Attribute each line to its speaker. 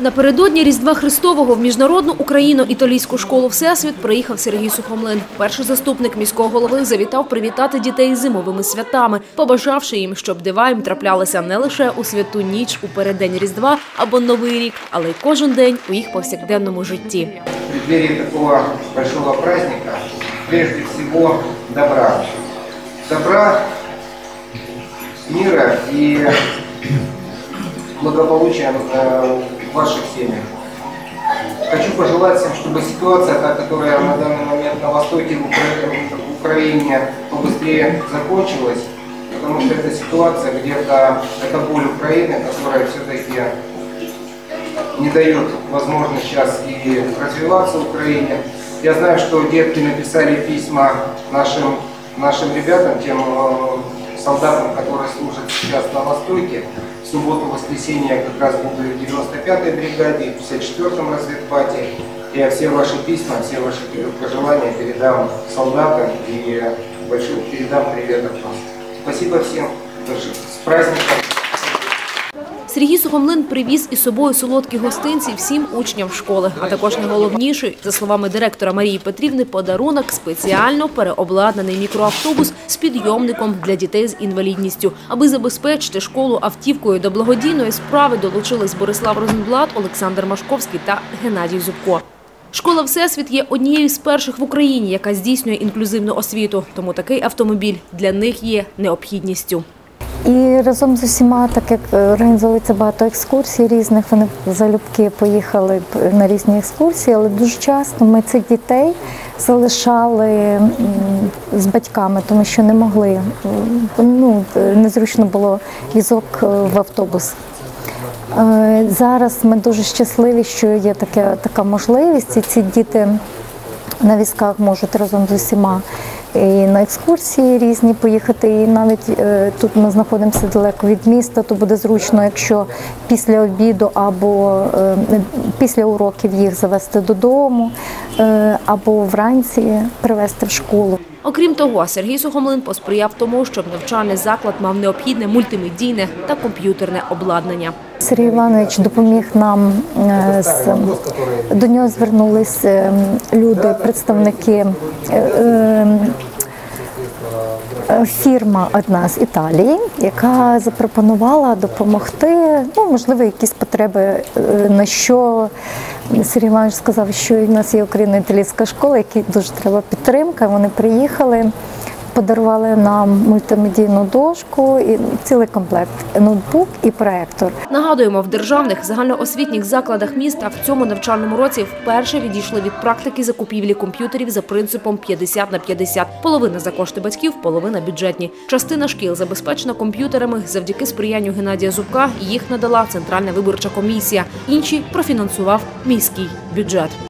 Speaker 1: Напередодні Різдва Христового в міжнародну україно-італійську школу Всесвіт приїхав Сергій Сухомлин. Перший заступник міського голови завітав привітати дітей зимовими святами, побажавши їм, щоб дива їм траплялися не лише у святу ніч у переддень Різдва або Новий рік, але й кожен день у їх повсякденному житті.
Speaker 2: В преддверии такого большого праздника прежде всего добра. Добра, мира и благополучия э, в ваших семьях. Хочу пожелать всем, чтобы ситуация, та, которая на данный момент на Востоке в Укра- в Украине, побыстрее закончилась, потому что эта ситуация где-то, это боль Украины, которая все-таки не дает возможность сейчас и развиваться Украине. Я знаю, что детки написали письма нашим, нашим ребятам, тем э, солдатам, которые служат сейчас на Востоке. В субботу-воскресенье как раз буду в 95-й бригаде, в 54-м разведбате. Я все ваши письма, все ваши пожелания передам солдатам и большой передам привет от вас. Спасибо всем. С праздником!
Speaker 1: Сергій Сухомлин привіз із собою солодкі гостинці всім учням школи. А також найголовніший, за словами директора Марії Петрівни, подарунок спеціально переобладнаний мікроавтобус з підйомником для дітей з інвалідністю. Аби забезпечити школу автівкою до благодійної справи долучились Борислав Розенблат, Олександр Машковський та Геннадій Зубко. Школа Всесвіт є однією з перших в Україні, яка здійснює інклюзивну освіту. Тому такий автомобіль для них є необхідністю.
Speaker 3: І разом з усіма, так як е, організовується багато екскурсій різних, вони залюбки поїхали на різні екскурсії, але дуже часто ми цих дітей залишали з батьками, тому що не могли. Ну, незручно було візок е, в автобус. Е, Зараз ми дуже щасливі, що є таке, така можливість, і ці діти на візках можуть разом з усіма і на екскурсії різні поїхати. І навіть е, тут ми знаходимося далеко від міста, то буде зручно, якщо після обіду або е, після уроків їх завести додому, або вранці привезти в школу.
Speaker 1: Окрім того, Сергій Сухомлин посприяв тому, щоб навчальний заклад мав необхідне мультимедійне та комп'ютерне обладнання.
Speaker 3: Сергій Іванович допоміг нам е, до нього звернулись е, люди, представники. е, е, е, Фірма одна з Італії, яка запропонувала допомогти. Ну, можливо, якісь потреби, е, на що Сергій Іванович сказав, що в нас є україно-італійська школа, якій дуже треба підтримка. Вони приїхали, подарували нам мультимедійну дошку і цілий комплект ноутбук і проектор.
Speaker 1: Нагадуємо, в державних загальноосвітніх закладах міста в цьому навчальному році вперше відійшли від практики закупівлі комп'ютерів за принципом 50 на 50. Половина за кошти батьків, половина бюджетні. Частина шкіл забезпечена комп'ютерами завдяки сприянню Геннадія Зубка. Їх надала Центральна виборча комісія. Інші профінансував міський бюджет.